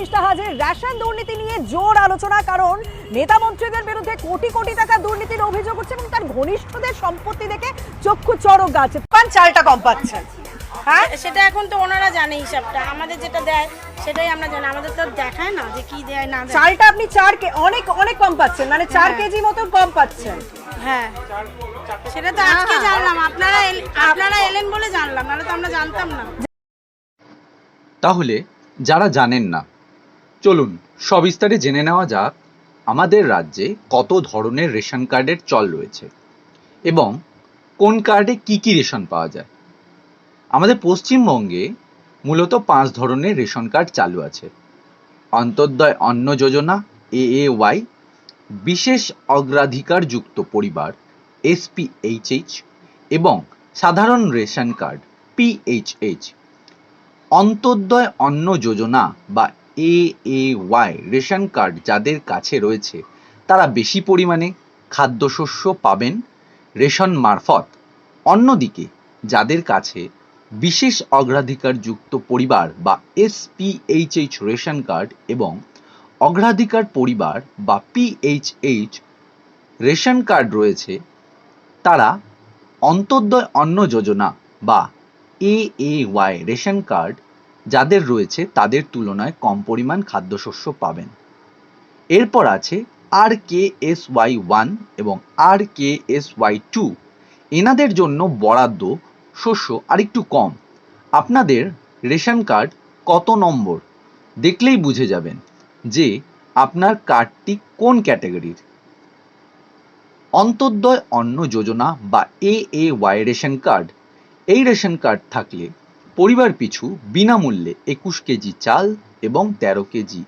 উপদেষ্টা হাজির রেশন দুর্নীতি নিয়ে জোর আলোচনা কারণ নেতা মন্ত্রীদের বিরুদ্ধে কোটি কোটি টাকা দুর্নীতির অভিযোগ হচ্ছে এবং তার ঘনিষ্ঠদের সম্পত্তি দেখে চক্ষু চড়ক গাছ। পান চালটা কম পাচ্ছেন হ্যাঁ? সেটা এখন তো ওনারা জানে হিসাবটা। আমাদের যেটা দেয় সেটাই আমরা জানি। আমাদের তো দেখায় না যে কি দেয় না চালটা আপনি চার কে অনেক অনেক কম পাচ্ছেন। মানে চার কেজি মতন কম পাচ্ছেন। হ্যাঁ। সেটা তো আজকে জানলাম। আপনারা এল- আপনারা এলেন বলে জানলাম। নাহলে তো আমরা জানতাম না। তাহলে যারা জানেন না চলুন সবিস্তারে জেনে নেওয়া যাক আমাদের রাজ্যে কত ধরনের রেশন কার্ডের চল রয়েছে এবং কোন কার্ডে কি কি রেশন পাওয়া যায়। আমাদের পশ্চিমবঙ্গে মূলত পাঁচ ধরনের রেশন কার্ড চালু আছে। অন্তর্দয় অন্ন যোজনা এ এ ওয়াই বিশেষ অগ্রাধিকারযুক্ত পরিবার, এসপিএইচএইচ এবং সাধারণ ration card, PHH. অন্তর্দয় Anna Yojana বা A A Y ration card যাদের কাছে রয়েছে, তারা বেশি পরিমাণে খাদ্যশস্য পাবেন রেশন মারফত। অন্যদিকে, যাদের কাছে বিশেষ অগ্রাধিকারযুক্ত পরিবার বা এসপিএইচএইচ রেশন কার্ড এবং অগ্রাধিকার পরিবার বা পিএইচএইচ রেশন কার্ড রয়েছে, তারা অন্তর্দয় অন্ন যোজনা বা A A Y ration card যাদের রয়েছে তাদের তুলনায় কম পরিমাণ খাদ্যশস্য পাবেন। এরপর আছে R K S Y one এবং R K S Y two. এনাদের জন্য বরাদ্দ শস্য আরেকটু কম। আপনাদের রেশন কার্ড কত নম্বর? দেখলেই বুঝে যাবেন যে আপনার কার্ডটি কোন ক্যাটাগরির। অন্তর্দয় অন্ন যোজনা বা A A Y ration card. এই রেশন কার্ড থাকলে পরিবার পিছু বিনামূল্যে একুশ কেজি চাল এবং তেরো কেজি,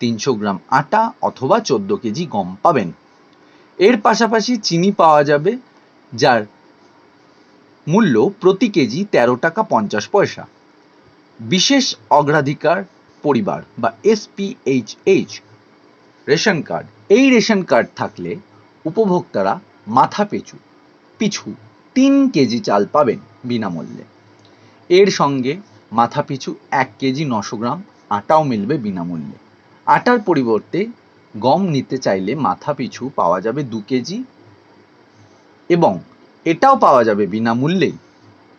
তিনশো গ্রাম আটা অথবা চোদ্দ কেজি গম পাবেন। এর পাশাপাশি চিনি পাওয়া যাবে, যার মূল্য প্রতি কেজি তেরো টাকা পঞ্চাশ পয়সা। বিশেষ অগ্রাধিকার পরিবার বা এসপিএইচএইচ রেশন কার্ড। এই রেশন কার্ড থাকলে উপভোক্তারা মাথা পিছু পিছু তিন কেজি চাল পাবেন বিনামূল্যে। এর সঙ্গে মাথা পিছু এক কেজি নশো গ্রাম আটাও মিলবে বিনামূল্যে। আটার পরিবর্তে গম নিতে চাইলে মাথা পিছু পাওয়া যাবে দু কেজি এবং এটাও পাওয়া যাবে বিনামূল্যেই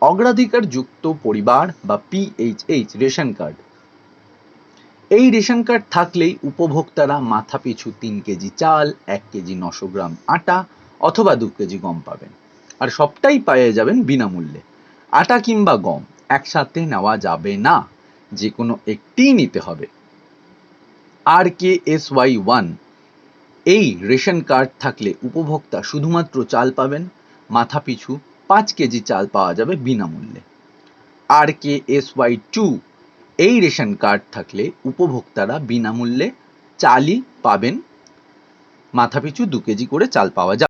অগ্রাধিকার যুক্ত পরিবার বা পিএইচএইচ রেশন কার্ড। এই রেশন কার্ড থাকলেই উপভোক্তারা মাথা পিছু তিন কেজি চাল, এক কেজি নশো গ্রাম আটা অথবা দু কেজি গম পাবেন। আর সবটাই পেয়ে যাবেন বিনামূল্যে। আটা কিংবা গম। একসাথে নেওয়া যাবে না। যে কোনো একটিই নিতে হবে। আর কে এস ওয়াই ওয়ান, এই রেশন কার্ড থাকলে উপভোক্তা শুধুমাত্র চাল পাবেন মাথা পিছু পাঁচ কেজি চাল পাওয়া যাবে বিনামূল্যে। আর কে এস ওয়াই টু, এই রেশন কার্ড থাকলে উপভোক্তারা বিনামূল্যে চালই পাবেন, মাথাপিছু দু কেজি করে চাল পাওয়া যাবে।